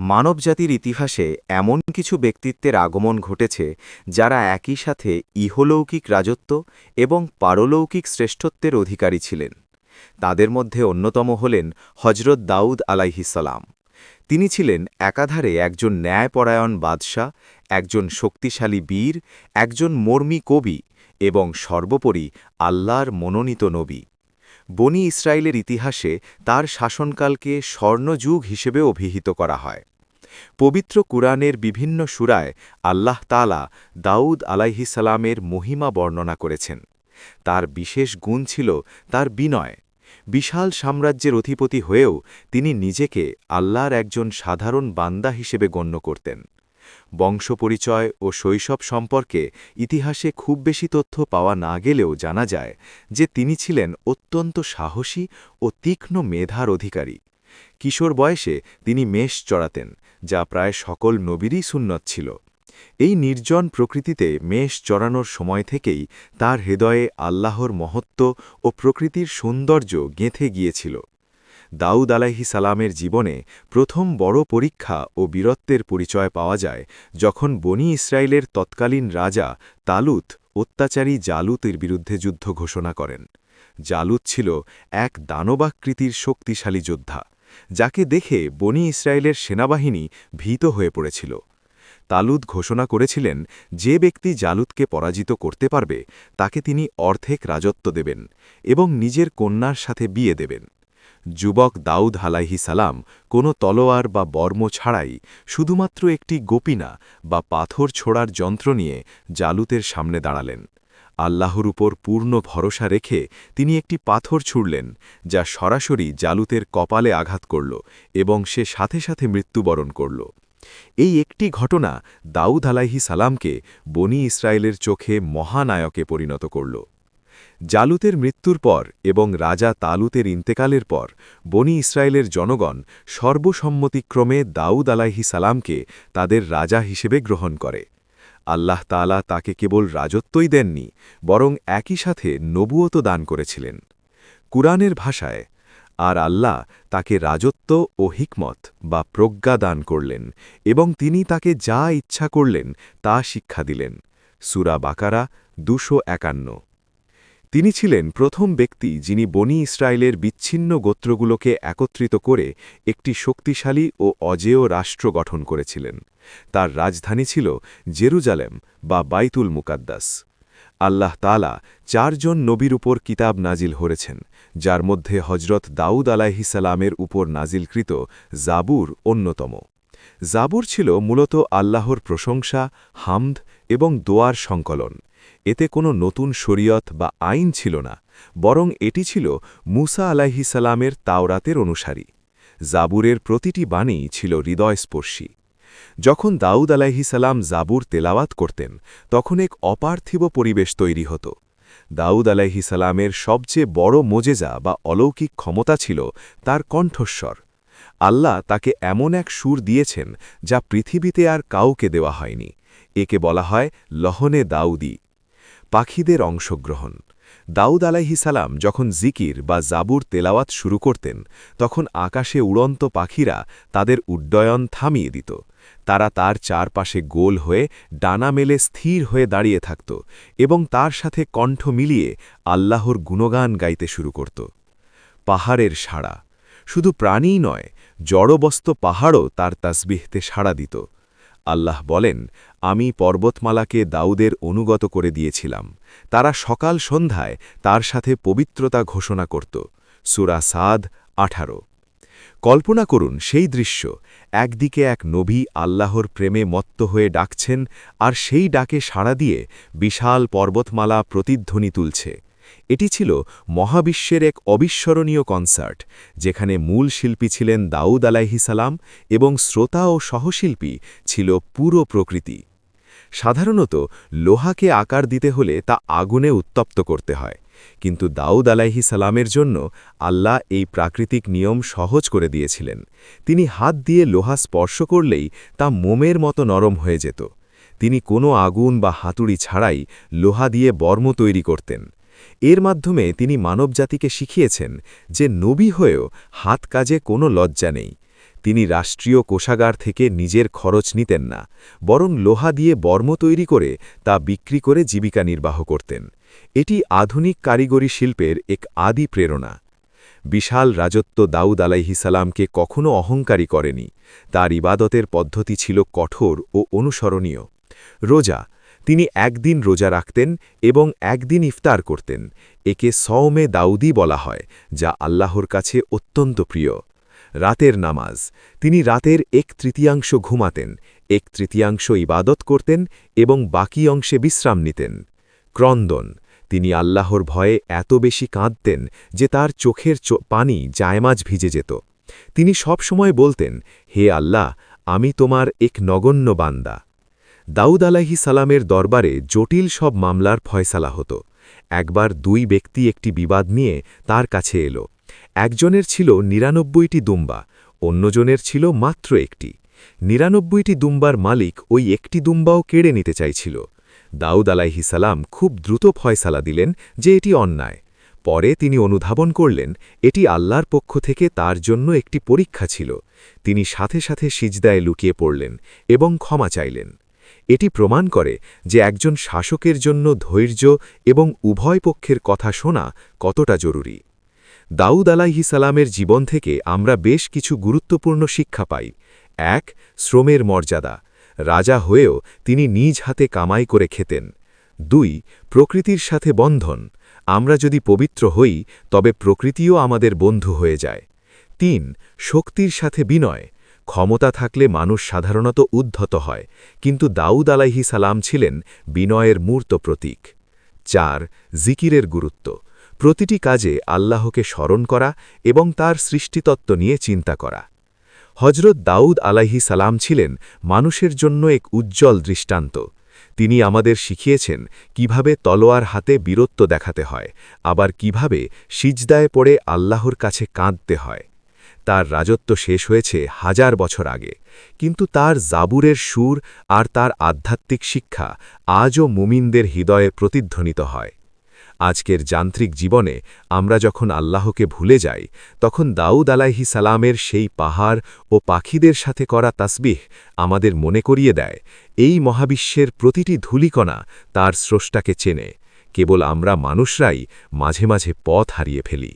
মানবজাতির ইতিহাসে এমন কিছু ব্যক্তিত্বের আগমন ঘটেছে যারা একই সাথে ইহলৌকিক রাজত্ব এবং পারলৌকিক শ্রেষ্ঠত্বের অধিকারী ছিলেন। তাদের মধ্যে অন্যতম হলেন হজরত দাউদ আলাইহিসালাম তিনি ছিলেন একাধারে একজন ন্যায়পরায়ণ বাদশাহ, একজন শক্তিশালী বীর, একজন মর্মী কবি এবং সর্বোপরি আল্লাহর মনোনীত নবী। বনি ইসরায়েলের ইতিহাসে তার শাসনকালকে স্বর্ণযুগ হিসেবে অভিহিত করা হয়। পবিত্র কুরআনের বিভিন্ন সুরায় আল্লাহ তালা দাউদ আলাইহিসালামের মহিমা বর্ণনা করেছেন। তার বিশেষ গুণ ছিল তার বিনয়। বিশাল সাম্রাজ্যের অধিপতি হয়েও তিনি নিজেকে আল্লাহর একজন সাধারণ বান্দা হিসেবে গণ্য করতেন। বংশপরিচয় ও শৈশব সম্পর্কে ইতিহাসে খুব বেশি তথ্য পাওয়া না গেলেও জানা যায় যে তিনি ছিলেন অত্যন্ত সাহসী ও তীক্ষ্ণ মেধার অধিকারী। কিশোর বয়সে তিনি মেষ চড়াতেন, যা প্রায় সকল নবীরই সুন্নত ছিল। এই নির্জন প্রকৃতিতে মেষ চড়ানোর সময় থেকেই তার হৃদয়ে আল্লাহর মহত্ব ও প্রকৃতির সৌন্দর্য গেঁথে গিয়েছিল। দাউদ আলাহি সালামের জীবনে প্রথম বড় পরীক্ষা ও বীরত্বের পরিচয় পাওয়া যায় যখন বনি ইসরায়েলের তৎকালীন রাজা তালুত অত্যাচারী জালুতের বিরুদ্ধে যুদ্ধ ঘোষণা করেন। জালুত ছিল এক দানবাকৃতির শক্তিশালী যোদ্ধা। যাকে দেখে বনি ইসরায়েলের সেনাবাহিনী ভীত হয়ে পড়েছিল। তালুদ ঘোষণা করেছিলেন, যে ব্যক্তি জালুদকে পরাজিত করতে পারবে, তাকে তিনি অর্ধেক রাজত্ব দেবেন এবং নিজের কন্যার সাথে বিয়ে দেবেন। যুবক দাউদ হালাইহি সালাম কোনো তলোয়ার বা বর্ম ছাড়াই শুধুমাত্র একটি গোপিনা বা পাথর ছোড়ার যন্ত্র নিয়ে জালুতের সামনে দাঁড়ালেন। আল্লাহর উপর পূর্ণ ভরসা রেখে তিনি একটি পাথর ছুড়লেন, যা সরাসরি জালুতের কপালে আঘাত করল এবং সে সাথে সাথে মৃত্যুবরণ করল। এই একটি ঘটনা দাউদ আলাইহি সালামকে বনি ইসরায়েলের চোখে মহানায়কে পরিণত করল। জালুতের মৃত্যুর পর এবং রাজা তালুতের ইন্তেকালের পর বনি ইসরায়েলের জনগণ সর্বসম্মতিক্রমে দাউদ আলাইহি সালামকে তাদের রাজা হিসেবে গ্রহণ করে। আল্লাহ তালা তাকে কেবল রাজত্বই দেননি, বরং একই সাথে নবুয়ত দান করেছিলেন। কুরআনের ভাষায়, আর আল্লাহ তাকে রাজত্ব ও হিকমত বা প্রজ্ঞা দান করলেন এবং তিনি তাকে যা ইচ্ছা করলেন তা শিক্ষা দিলেন। সুরা বাকারা দুশো একান্ন। তিনি ছিলেন প্রথম ব্যক্তি যিনি বনি ইসরায়েলের বিচ্ছিন্ন গোত্রগুলোকে একত্রিত করে একটি শক্তিশালী ও অজেয় রাষ্ট্র গঠন করেছিলেন। তার রাজধানী ছিল জেরুজালেম বা বাইতুল মুকাদ্দাস। আল্লাহ তালা চারজন নবীর উপর কিতাব নাজিল হরেছেন যার মধ্যে হজরত দাউদ আলাহিসালামের উপর নাজিলকৃত জাবুর অন্যতম। জাবুর ছিল মূলত আল্লাহর প্রশংসা, হামদ এবং দোয়ার সংকলন। এতে কোনো নতুন শরীয়ত বা আইন ছিল না, বরং এটি ছিল মুসা আলাহিসালামের তাওরাতের অনুসারী। জাবুরের প্রতিটি বাণী ছিল হৃদয়স্পর্শী। যখন দাউদ সালাম জাবুর তেলাওয়াত করতেন, তখন এক অপার্থিব পরিবেশ তৈরি হতো। দাউদ সালামের সবচেয়ে বড় মোজেজা বা অলৌকিক ক্ষমতা ছিল তার কণ্ঠস্বর। আল্লাহ তাকে এমন এক সুর দিয়েছেন যা পৃথিবীতে আর কাউকে দেওয়া হয়নি। একে বলা হয় লহনে দাউদি। পাখিদের অংশগ্রহণ। দাউদ সালাম যখন জিকির বা জাবুর তেলাওয়াত শুরু করতেন, তখন আকাশে উড়ন্ত পাখিরা তাদের উড্ডয়ন থামিয়ে দিত। তারা তার চারপাশে গোল হয়ে, ডানা মেলে স্থির হয়ে দাঁড়িয়ে থাকত এবং তার সাথে কণ্ঠ মিলিয়ে আল্লাহর গুণগান গাইতে শুরু করত। পাহাড়ের সাড়া। শুধু প্রাণীই নয়, জড়বস্ত পাহাড়ও তার তাসবিহতে সাড়া দিত। আল্লাহ বলেন, আমি পর্বতমালাকে দাউদের অনুগত করে দিয়েছিলাম। তারা সকাল সন্ধ্যায় তার সাথে পবিত্রতা ঘোষণা করত। সুরা সাদ আঠারো। কল্পনা করুন, সেই দৃশ্য, একদিকে এক নবী আল্লাহর প্রেমে মত্ত হয়ে ডাকছেন, আর সেই ডাকে সাড়া দিয়ে বিশাল পর্বতমালা প্রতিধ্বনি তুলছে। এটি ছিল মহাবিশ্বের এক অবিস্মরণীয় কনসার্ট, যেখানে মূল শিল্পী ছিলেন দাউদ সালাম এবং শ্রোতা ও সহশিল্পী ছিল পুরো প্রকৃতি। সাধারণত লোহাকে আকার দিতে হলে তা আগুনে উত্তপ্ত করতে হয়, কিন্তু দাউদ আলাইহি সালামের জন্য আল্লাহ এই প্রাকৃতিক নিয়ম সহজ করে দিয়েছিলেন। তিনি হাত দিয়ে লোহা স্পর্শ করলেই তা মোমের মতো নরম হয়ে যেত। তিনি কোনো আগুন বা হাতুড়ি ছাড়াই লোহা দিয়ে বর্ম তৈরি করতেন। এর মাধ্যমে তিনি মানবজাতিকে শিখিয়েছেন যে নবী হয়েও হাত কাজে কোনো লজ্জা নেই। তিনি রাষ্ট্রীয় কোষাগার থেকে নিজের খরচ নিতেন না, বরং লোহা দিয়ে বর্ম তৈরি করে তা বিক্রি করে জীবিকা নির্বাহ করতেন। এটি আধুনিক কারিগরি শিল্পের এক আদি প্রেরণা। বিশাল রাজত্ব দাউদ আলাইহিসালামকে কখনো অহংকারী করেনি। তার ইবাদতের পদ্ধতি ছিল কঠোর ও অনুসরণীয়। রোজা তিনি একদিন রোজা রাখতেন এবং একদিন ইফতার করতেন, একে সওমে দাউদি বলা হয়, যা আল্লাহর কাছে অত্যন্ত প্রিয়। রাতের নামাজ, তিনি রাতের এক তৃতীয়াংশ ঘুমাতেন, এক তৃতীয়াংশ ইবাদত করতেন এবং বাকি অংশে বিশ্রাম নিতেন। ক্রন্দন, তিনি আল্লাহর ভয়ে এত বেশি কাঁদতেন যে তার চোখের পানি জায়মাজ ভিজে যেত। তিনি সব সময় বলতেন, হে আল্লাহ, আমি তোমার এক নগণ্য বান্দা। দাউদ আলাহি সালামের দরবারে জটিল সব মামলার ফয়সালা হতো। একবার দুই ব্যক্তি একটি বিবাদ নিয়ে তার কাছে এলো। একজনের ছিল নিরানব্বইটি দুম্বা, অন্যজনের ছিল মাত্র একটি। নিরানব্বইটি দুম্বার মালিক ওই একটি দুম্বাও কেড়ে নিতে চাইছিল। দাউদ আলাইহি সালাম খুব দ্রুত ফয়সালা দিলেন যে এটি অন্যায়। পরে তিনি অনুধাবন করলেন, এটি আল্লাহর পক্ষ থেকে তার জন্য একটি পরীক্ষা ছিল। তিনি সাথে সাথে সিজদায় লুকিয়ে পড়লেন এবং ক্ষমা চাইলেন। এটি প্রমাণ করে যে একজন শাসকের জন্য ধৈর্য এবং উভয় পক্ষের কথা শোনা কতটা জরুরি। দাউদ আলাহি সালামের জীবন থেকে আমরা বেশ কিছু গুরুত্বপূর্ণ শিক্ষা পাই। এক, শ্রমের মর্যাদা। রাজা হয়েও তিনি নিজ হাতে কামাই করে খেতেন। দুই, প্রকৃতির সাথে বন্ধন। আমরা যদি পবিত্র হই, তবে প্রকৃতিও আমাদের বন্ধু হয়ে যায়। তিন, শক্তির সাথে বিনয়। ক্ষমতা থাকলে মানুষ সাধারণত উদ্ধত হয়, কিন্তু দাউদ আলাইহি সালাম ছিলেন বিনয়ের মূর্ত প্রতীক। চার, জিকিরের গুরুত্ব। প্রতিটি কাজে আল্লাহকে স্মরণ করা এবং তার সৃষ্টিতত্ত্ব নিয়ে চিন্তা করা। হজরত দাউদ আলাইহি সালাম ছিলেন মানুষের জন্য এক উজ্জ্বল দৃষ্টান্ত। তিনি আমাদের শিখিয়েছেন কীভাবে তলোয়ার হাতে বীরত্ব দেখাতে হয়, আবার কীভাবে সিজদায় পড়ে আল্লাহর কাছে কাঁদতে হয়। তার রাজত্ব শেষ হয়েছে হাজার বছর আগে। কিন্তু তার জাবুরের সুর আর তার আধ্যাত্মিক শিক্ষা আজও মুমিনদের হৃদয়ে প্রতিধ্বনিত হয়। আজকের যান্ত্রিক জীবনে আমরা যখন আল্লাহকে ভুলে যাই, তখন দাউদ আলাইহি সালামের সেই পাহাড় ও পাখিদের সাথে করা তাসবিহ আমাদের মনে করিয়ে দেয়, এই মহাবিশ্বের প্রতিটি ধূলিকণা তার স্রষ্টাকে চেনে। কেবল আমরা মানুষরাই মাঝে মাঝে পথ হারিয়ে ফেলি।